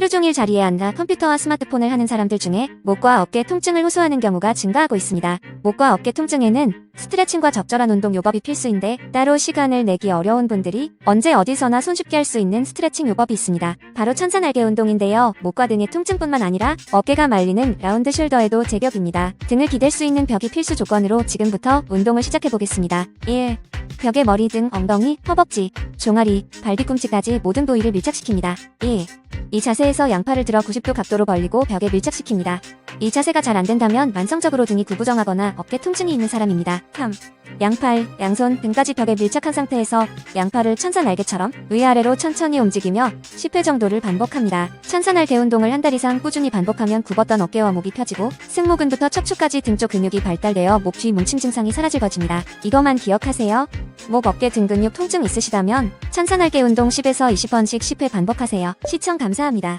하루 종일 자리에 앉아 컴퓨터와 스마트폰을 하는 사람들 중에 목과 어깨 통증을 호소하는 경우가 증가하고 있습니다. 목과 어깨 통증에는 스트레칭과 적절한 운동 요법이 필수인데 따로 시간을 내기 어려운 분들이 언제 어디서나 손쉽게 할 수 있는 스트레칭 요법이 있습니다. 바로 천사날개 운동인데요. 목과 등의 통증뿐만 아니라 어깨가 말리는 라운드 숄더에도 제격입니다. 등을 기댈 수 있는 벽이 필수 조건으로 지금부터 운동을 시작해 보겠습니다. 1. 벽에 머리 등 엉덩이, 허벅지, 종아리, 발 뒤꿈치까지 모든 부위를 밀착시킵니다. 2. 이 자세에서 양팔을 들어 90도 각도로 벌리고 벽에 밀착시킵니다. 이 자세가 잘 안된다면 만성적으로 등이 구부정하거나 어깨 통증이 있는 사람입니다. 3. 양팔, 양손 등까지 벽에 밀착한 상태에서 양팔을 천사날개처럼 위아래로 천천히 움직이며 10회 정도를 반복합니다. 천사날개 운동을 한 달 이상 꾸준히 반복하면 굽었던 어깨와 목이 펴지고 승모근부터 척추까지 등 쪽 근육이 발달되어 목 뒤 뭉침 증상이 사라질 것입니다. 이것만 기억하세요. 목, 어깨 등 근육 통증 있으시다면 천사날개 운동 10에서 20번씩 10회 반복하세요. 시청 감사합니다.